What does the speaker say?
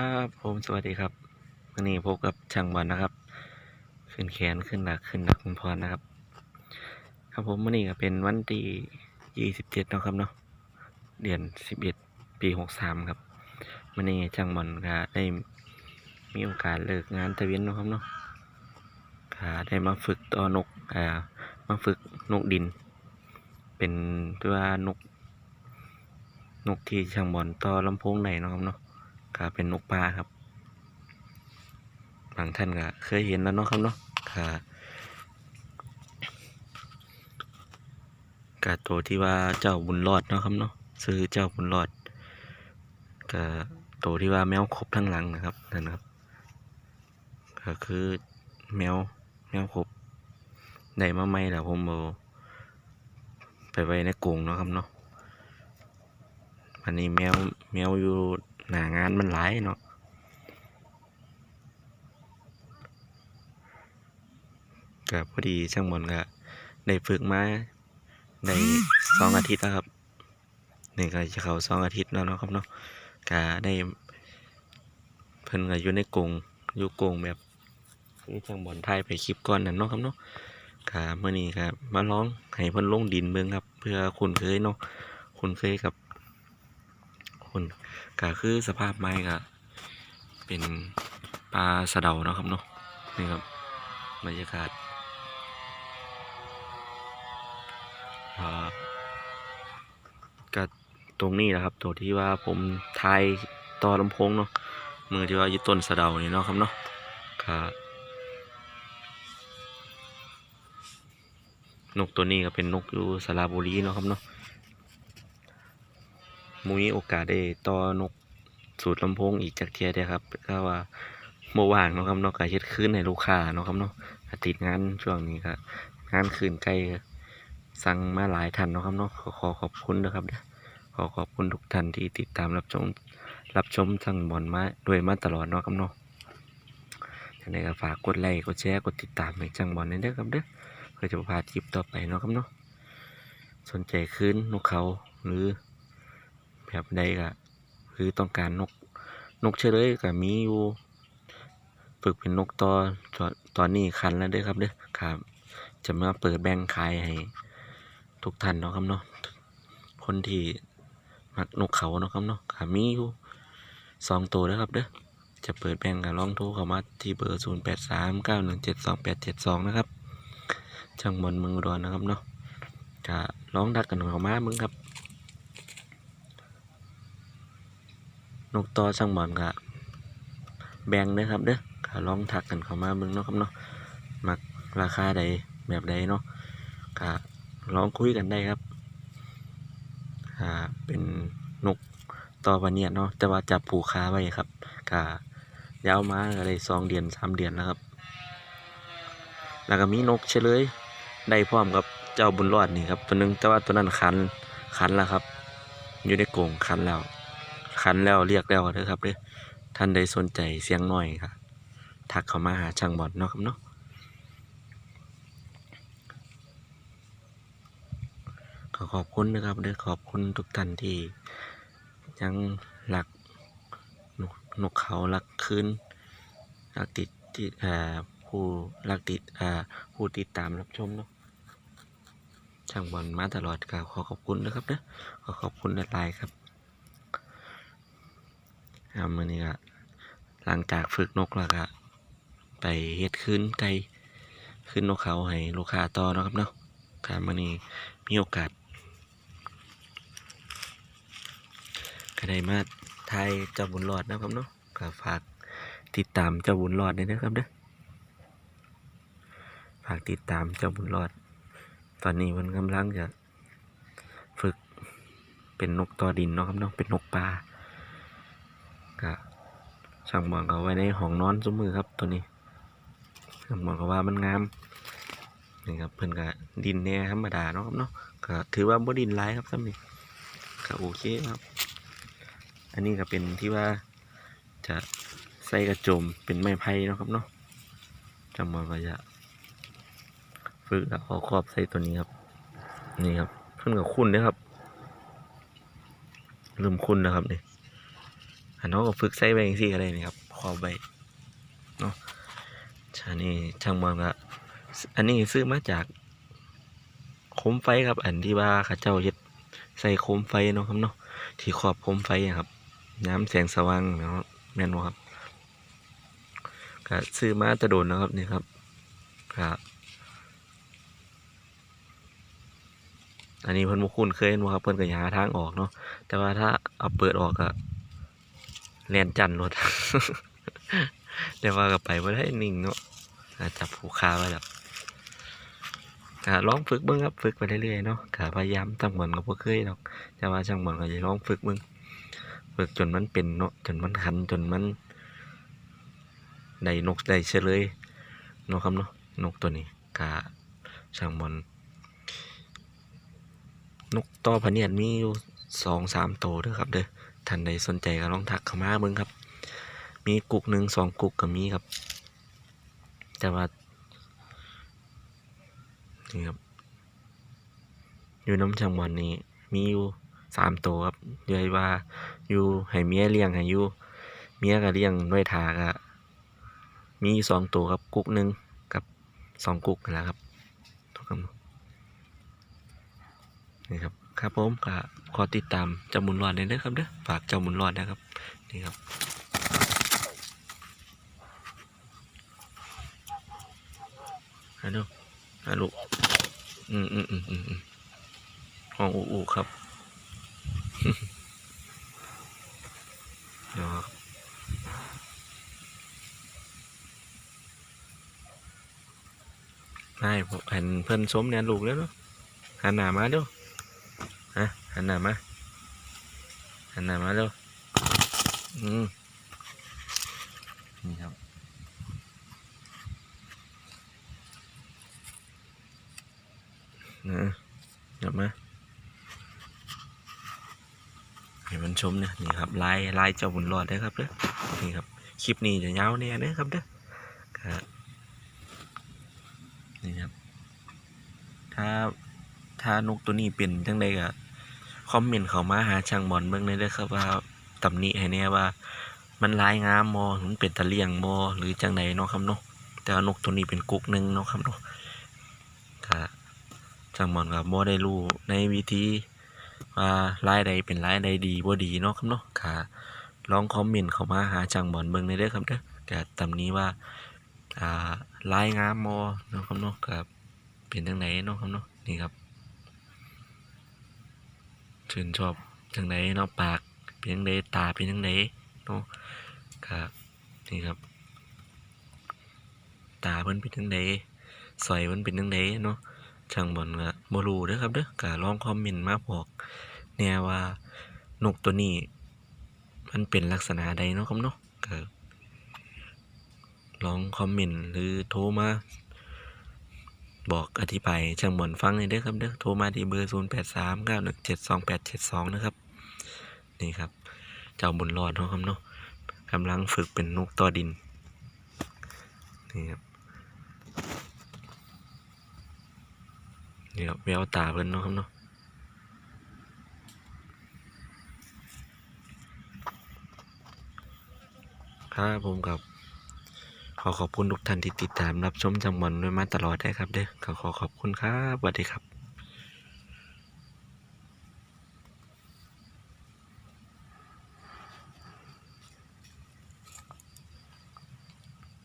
ครับผมสวัสดีครับวันนี้พบกับช่างบอลนะครับ ขึ้นแขนขึ้นหลักขึ้นหลักคุณพรนะครับ ครับผมวันนี้ก็เป็นวันที่ยี่สิบเจ็ดนะครับเนาะเดือนสิบเอ็ดปีหกสามครับวันนี้ช่างบอลก็ได้มีโอกาสเลิกงานตะเวนเนาะครับเนาะก็ได้มาฝึกต่อนกอ่ามาฝึกนกดิน เป็นตัวนกนกที่ช่างบอลต่อลำโพงไหนนะครับเนาะ ก็เป็นนกปลาครับ บางท่านก็เคยเห็นแล้วเนาะครับเนาะค่ะกาตัวที่ว่าเจ้าบุญรอดเนาะครับเนาะซื้อเจ้าบุญรอดก็ตัวที่ว่าแมวครบทั้งหลังนะครับนั่นนครับก็คือแมวแมวครบได้มาใหม่แล้วผมเอาไปไว้ในกรงเนาะครับเนาะอันนี้แมวแมวอยู่ หน้างานมันหลายเนาะก็พอดีช่างบอลก็ได้ฝึกมาได้สองอาทิตย์แล้วครับนี่ก็จะเข้าสองอาทิตย์แล้วเนาะครับเนาะก็ได้เพิ่นก็อยู่ในกรงอยู่กรงแบบที่ช่างบอลถ่ายไปคลิปก่อนนั่นเนาะครับเนาะก็เมื่อนี้ก็มาลองให้เพิ่นลงดินเบิ่งครับ เพื่อคุ้นเคยเนาะคุ้นเคยกับ คนก็คือสภาพไม้ก็เป็นปลาสะเดาเนาะครับเนาะนี่ครับบรรยากาศก็ตรงนี้นะครับ ตัวที่ว่าผมทายต่อลำโพงเนาะมือที่ว่ายู่ต้นสะเดานี่เนาะครับเนาะก็นกตัวนี้ก็เป็นนกอยู่สระบุรีเนาะครับเนาะ มุ้ยโอกาสได้ต่อนกสูตรลำโพงอีกจากเทียได้ครับก็ว่าเมื่อว่างเนาะครับเนาะก็เฮ็ดคืนให้ลูกค้าเนาะครับเนาะติดงานช่วงนี้ก็งานคืนใกล้สั่งมาหลายท่านเนาะครับเนาะขอขอขอบคุณนะครับขอขอบคุณทุกท่านที่ติดตามรับชมรับชมสั่งบอลมาด้วยมาตลอดเนาะครับเนาะยังไงก็ฝากกดไลค์กดแชร์กดติดตามให้จังบอลนี่เด้อครับเด้อเพื่อจะพาคลิปต่อไปเนาะครับเนาะสนใจคืนนกเขาหรือ แบบใดก็คือต้องการนกนกเฉลยก็มีอยู่ ฝึกเป็นนกตอตอนตอนนี้คันแล้วเด้อครับเด้อครับ จะมาเปิดแบ่งขายให้ทุกท่านเนาะครับเนาะคนที่มักนกเขาเนาะครับเนาะก็มีอยู่สองตัวแล้วครับเด้อจะเปิดแบ่งก็ลองโทรเข้ามาที่เบอร์ศูนย์แปดสามเก้าหนึ่งเจ็ดสองแปดเจ็ดสองนะครับช่างบนเมืองอุดรนะครับเนาะจะลองดักกันเข้ามามึงครับ นกต่อช่างบอลก็แบ่งเด้อครับเด้อก็ลองทักกันเข้ามาเบิ่งเนาะครับเนาะมักราคาใดแบบใดเนาะก็ลองคุยกันได้ครับอ่าเป็นนกต่อวันเนียเนาะแต่ว่าจับผูกคาไว้ครับก็ยาวมาก็ได้สองเดือนสามเดือนแล้วครับ แล้วก็มีนกเฉลยได้พร้อมกับเจ้าบุญรอดนี่ครับตัวนึงแต่ว่าตัวนั้นคันคันแล้วครับ อยู่ในกรงคันแล้ว คันแล้วเรียกแล้วเด้อครับเด้อท่านใดสนใจเสียงหน่อยครับทักเข้ามาหาช่างบอลเนาะครับเนาะขอขอบคุณนะครับเด้อขอบคุณทุกท่านที่ยังหลักนกนกเขาหลักคืนหลักติดติดอ่ผู้หลักติดผู้ติดตามรับชมเนาะช่างบอลมาตลอดก็ขอขอบคุณนะครับเด้อขอขอบคุณหลายๆครับ ครับมื่อนี้ก็หลังจากฝึกนกแล้วก็ไปเฮ็ดขึ้นไก่ขึ้นนกเขาให้ลูกค้าต่อเนาะครับเนาะครับมื่อนี้มีโอกาสก็ได้มาไทยเจ้าบุญรอดนะครับเนาะก็ฝากติดตามเจ้าบุญรอดด้วยนะครับเด้อฝากติดตามเจ้าบุญรอด ตอนนี้มันกำลังจะฝึกเป็นนกต่อดินเนาะครับเนาะเป็นนกปลา ก็ช่างบอลเขาไว้ในห้องนอนสมือครับตัวนี้ช่างบอลเขาว่ามันงามนี่ครับเพิ่นก็ดินแน่ธรรมดาเนาะครับเนาะก็ถือว่าบ่ดินร้ายครับซ้ำนี่ก็โอเคครับ อันนี้ก็เป็นที่ว่าจะใส่กระโจมเป็นไม้ไผ่เนาะครับเนาะช่างบอลก็จะฝึกแล้วเอาครอบใส่ตัวนี้ครับ นี่ครับเพิ่นก็คุ้นเด้อครับเริ่มคุ้นแล้วครับนี่ นน้องก็ฝึกใส่ไว้จังซี่ก็ได้นี่ครับขอบไว้เนาะอันนี้ช่างมันก็อันนี้ซื้อมาจากโคมไฟครับ อันที่ว่าเขาเจ้าเฮ็ดใส่โคมไฟเนาะครับเนาะที่ครอบโคมไฟอะครับ น้ำแสงสว่างเนาะแม่นบ่ครับก็ซื้อมาตะโดนนะครับนี่ครับครับอันนี้เพิ่นบ่คุ้นเคยเนาะครับเพิ่นก็หาทางออกเนาะแต่ว่าถ้าเอาเปิดออกก็ แลนจันรถแต่ว่าก็ไปบ่ได้นิ่งเนาะจับผูกคาไว้แล้วก็ลองฝึกเบิ่งครับฝึกไปเรื่อยๆเนาะก็พยายามจังหวะก็บ่เคยดอกแต่ว่าจังหวะก็จะลองฝึกเบิ่งฝึกจนมันเป็นเนาะจนมันคันจนมันได้นกได้เฉลยเนาะครับเนาะนกตัวนี้ก็ช่างมันนกต่อพเนียดมีอยู่สองสามตัวเด้อครับเด้อ ท่านใดสนใจก็ลองทักเข้ามาเบิ่งครับ มีกุกหนึ่งสองกุกก็มีครับ แต่ว่านี่ครับอยู่น้ำจังวัดนี้มีอยู่สามตัวครับเดี๋ยวว่าอยู่ให้เมียเลี้ยงให้อยู่เมียก็เลี้ยงด้วยทาก็มีสองตัวครับกุกหนึ่งกับสองกุกนั่นแหละครับทุกคำนี่ครับ ครับผมก็ขอติดตามเจ้าหมุนรอดเลยนะครับเด้อฝากเจ้าหมุนรอดนะครับนี่ครับฮัลโหลฮัลโหลอืมอืมอืมอืมอืมห้องอูอูครับเนาะไม่ผมเห็นเพิ่นสมเนี่ยลูกแล้วเนาะหันหน้ามาเดู ฮะหันหน้ามาหันหน้ามาเร็วอืมนี่ครับนะเดี๋ยวมาให้มันชมเนี่ยนี่ครับลายลายเจ้าบุญรอดได้ครับเด้อนี่ครับคลิปนี้จะยาวเนี่ยเด้อครับเด้อครับนี่ครับ ถ้าถ้านกตัวนี้เป็นจังใดก็ คอมเมนต์เขามาหาช่างบอลเบิ่งได้เด้อครับว่าตำหนิให้แน่ว่า มันลายงามบ่มันเป็นตะเลียงบ่หรือจังไดเนาะครับเนาะแต่นกตัวนี้เป็นกุกหนึ่งเนาะครับเนาะก็ช่างบอลก็บ่ได้รู้ในวิธีว่าลายใดเป็นลายใดดีบ่ดีเนาะครับเนาะก็ลองคอมเมนต์เขามาหาช่างบอลเบิ่งได้เด้อครับเด้อก็ตำหนิว่าอ่าลายงามบ่เนาะครับเนาะก็เป็นจังไดเนาะครับเนาะนี่ครับ ชื่นชอบจังไดเนาะปากเป็นจังไดตาเป็นจังไดเนาะครับนี่ครับ ตาเพิ่นเป็นจังไดสอยเพิ่นเป็นจังไดเนาะช่างบ่นก็บ่รู้เด้อครับเด้อก็ลองคอมเมนต์มาบอกแน่ว่านกตัวนี้ มันเป็นลักษณะใดเนาะครับเนาะก็ลองคอมเมนต์หรือโทรมา บอกอธิบายช่างหมอนฟังเลยเด้อครับเด้อโทรมาที่เบอร์ 0 8 3 9 1 7 2 8 7 2 นะครับ นี่ครับ เจ้าบุญรอดเนาะครับเนาะกำลังฝึกเป็นนกต่อดิน นี่ครับนี่ครับแววตาเพิ่นเนาะครับเนาะครับผมกับ ขอขอบคุณทุกท่านที่ติดตามรับชมจังหวัดด้วยมาตลอดได้ครับเด้อขอขอบคุณครับสวัสดีครับ